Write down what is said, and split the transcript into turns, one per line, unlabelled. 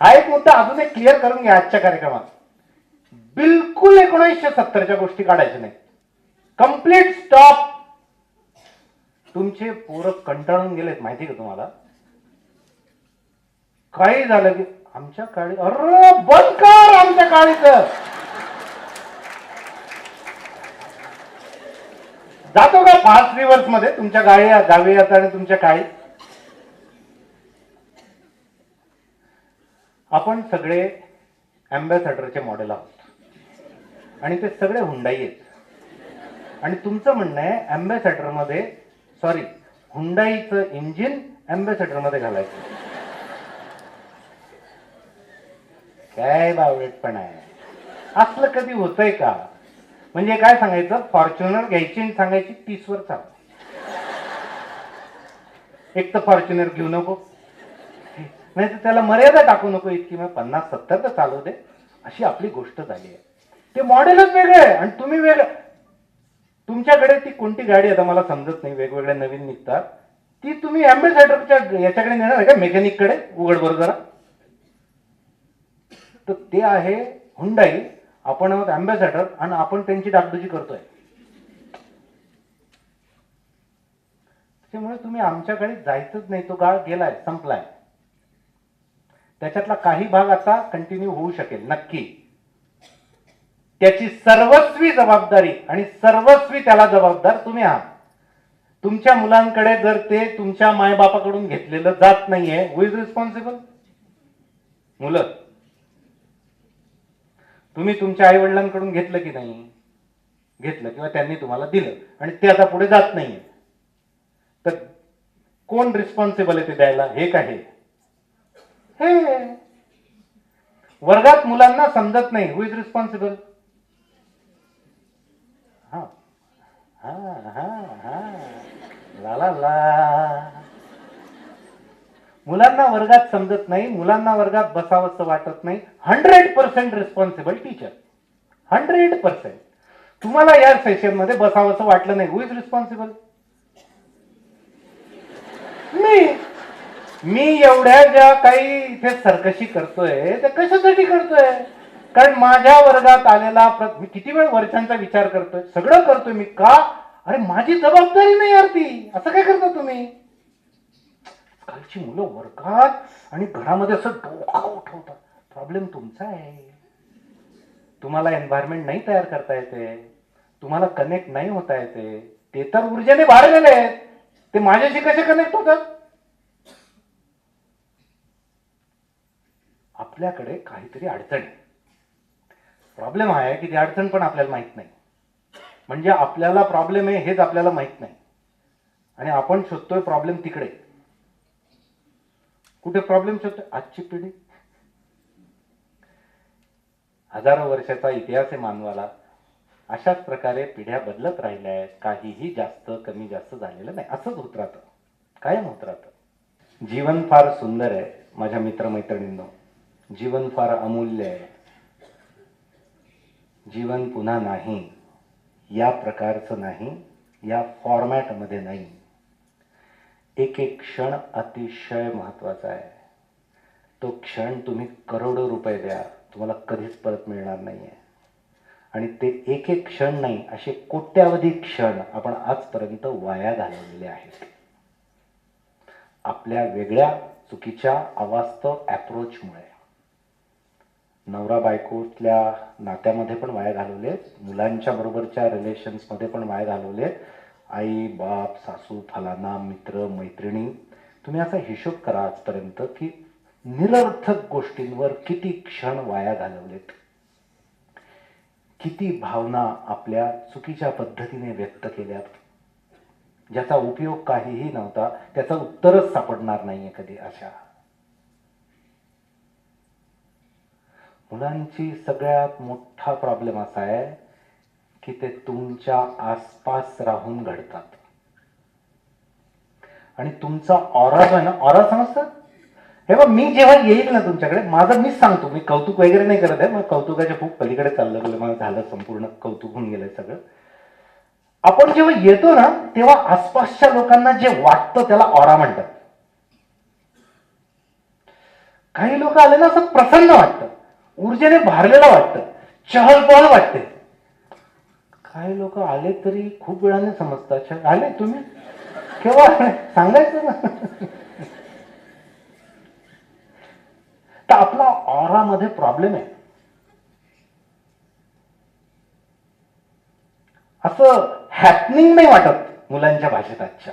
हा एक मुद्दा अजून एक क्लिअर करून घ्या आजच्या कार्यक्रमात. बिलकुल एकोणीसशे सत्तरच्या गोष्टी काढायच्या नाही कंप्लीट स्टॉप तुमचे पोरं कंटाळून गेलेत माहिती का तुम्हाला? काही झालं की आमच्या काळी अरे बंद कर आमच्या काळीच. जातो का फास्ट रिव्हर्समध्ये तुमच्या गाडी गावी आता आणि तुमच्या काळी आपण सगळे अँबॅसॅडरचे मॉडेल आहोत. आणि ते सगळे हुंडाई आहेत. आणि तुमचं म्हणणं आहे अँबॅसॅडरमध्ये सॉरी हुंडाईचं इंजिन अँबॅसॅडरमध्ये घालायचं. काय बावळटपणा आहे. असलं कधी होतंय का? म्हणजे काय सांगायचं? फॉर्च्युनर घ्यायची आणि सांगायची तीसवर चाल. एक तर फॉर्च्युनर घेऊ नको. नाही तर त्याला मर्यादा टाकू नको इतकी मग पन्नास सत्तर तर चालू दे. अशी आपली गोष्ट झाली आहे. ते मॉडेलच वेगळं आहे आणि तुम्ही वेगळं तुमच्याकडे ती कोणती गाडी आता मला समजत नाही वेगवेगळ्या नवीन निघतात. ती तुम्ही अँबेसॅडरच्या याच्याकडे नेणार आहे का? मेकॅनिककडे उघड बरं जरा. तर ते आहे हुंडाई आपण आहोत अँबॅसॅडर आणि आपण त्यांची डागडुजी करतोय. त्यामुळे तुम्ही आमच्याकडे जायचंच नाही. तो काळ गेलाय संपलाय. त्याच्यातला काही भाग आता कंटिन्यू होऊ शकेल नक्की. त्याची सर्वस्वी जबाबदारी आणि सर्वस्वी त्याला जबाबदार तुम्ही आहात. तुमच्या मुलांकडे जर ते तुमच्या मायबापाकडून घेतलेलं जात नाहीये हु इज रिस्पॉन्सिबल मुलं. तुम्ही तुमच्या आई वडिलांकडून घेतलं की नाही? घेतलं किंवा त्यांनी तुम्हाला दिलं आणि ते आता पुढे जात नाहीये. तर कोण रिस्पॉन्सिबल आहे ते द्यायला? हे काय हे. वर्गात मुलांना समजत नाही. हु इज रिस्पॉन्सिबल हा. हा हा हा. ला ला ला. मुलांना वर्गात समजत नाही. मुलांना वर्गात बसावंसं वाटत नाही. Hundred percent responsible teacher hundred percent तुम्हाला या सेशनमध्ये बसावंसं वाटलं नाही. हु इज रिस्पॉन्सिबल मी. मी एवढ्या ज्या काही इथे सरकशी करतोय ते कशासाठी करतोय? कारण माझ्या वर्गात आलेला मी किती वेळ वर्षांचा विचार करतोय? सगळं करतोय मी का? अरे माझी जबाबदारी नाही यार ती. असं काय करता तुम्ही? कालची मुलं वर्गात आणि घरामध्ये असं डोकं उठवतात. प्रॉब्लेम तुमचा आहे. तुम्हाला एन्व्हायरमेंट नाही तयार करता येते. तुम्हाला कनेक्ट नाही होता येते. ते तर ऊर्जेने बाळगलेले आहेत ते माझ्याशी कसे कनेक्ट होतात? आपल्याकडे काहीतरी अडचण. आहे प्रॉब्लेम हा आहे की ती अडचण पण आपल्याला माहीत नाही. म्हणजे आपल्याला प्रॉब्लेम आहे हेच आपल्याला माहीत नाही. आणि आपण शोधतोय प्रॉब्लेम तिकडे. कुठे प्रॉब्लेम शोधतोय? आजची पिढी. हजारो वर्षाचा इतिहास आहे मानवाला. अशाच प्रकारे पिढ्या बदलत राहिल्या आहेत. काहीही जास्त कमी जास्त झालेलं नाही. असंच होत राहतं. कायम होत राहतं. जीवन फार सुंदर आहे माझ्या मित्रमैत्रिणींनो. जीवन फार अमूल्य आहे. जीवन पुन्हा नाही या प्रकारचं नाही या फॉर्मॅटमध्ये नाही. एक एक क्षण अतिशय महत्त्वाचा आहे. तो क्षण तुम्ही करोडो रुपये द्या तुम्हाला कधीच परत मिळणार नाही आहे आणि ते एक एक क्षण नाही असे कोट्यावधी क्षण आपण आजपर्यंत वाया घालवलेले आहेत. आपल्या वेगळ्या चुकीच्या अवास्तव अप्रोचमुळे नवरा बायकोतल्या नात्यामध्ये पण वाया घालवले मुलांच्या बरोबरच्या रिलेशन्समध्ये पण वाया घालवले आई बाप सासू फलाना मित्र मैत्रिणी तुम्ही असा हिशोब करा आजपर्यंत की निरर्थक गोष्टींवर किती क्षण वाया घालवलेत. किती भावना आपल्या चुकीच्या पद्धतीने व्यक्त केल्यात. ज्याचा उपयोग काहीही नव्हता त्याचं उत्तरच सापडणार नाहीये कधी अशा मुलांची सगळ्यात मोठा प्रॉब्लेम असा आहे की ते तुमच्या आसपास राहून घडतात. आणि तुमचा ऑरा जो आहे ना ऑरा समजतात हे बघ मी जेव्हा येईल ना तुमच्याकडे माझं मीच सांगतो मी कौतुक वगैरे नाही करत आहे मग कौतुकाच्या खूप पलीकडे चाललं गेलं मला झालं संपूर्ण कौतुक होऊन गेलंय सगळं. आपण जेव्हा येतो ना तेव्हा आसपासच्या लोकांना जे वाटतं त्याला ऑरा म्हणतात. काही लोक आले ना असं प्रसन्न वाटतं. ऊर्जेने भारलेलं वाटतं. चहलपहल वाटते. काही लोक आले तरी खूप वेळाने समजतात. आले तुम्ही? केव्हा सांगायचं ना. तर आपला ऑरामध्ये प्रॉब्लेम आहे. असं हॅपनिंग नाही वाटत मुलांच्या भाषेत आजच्या.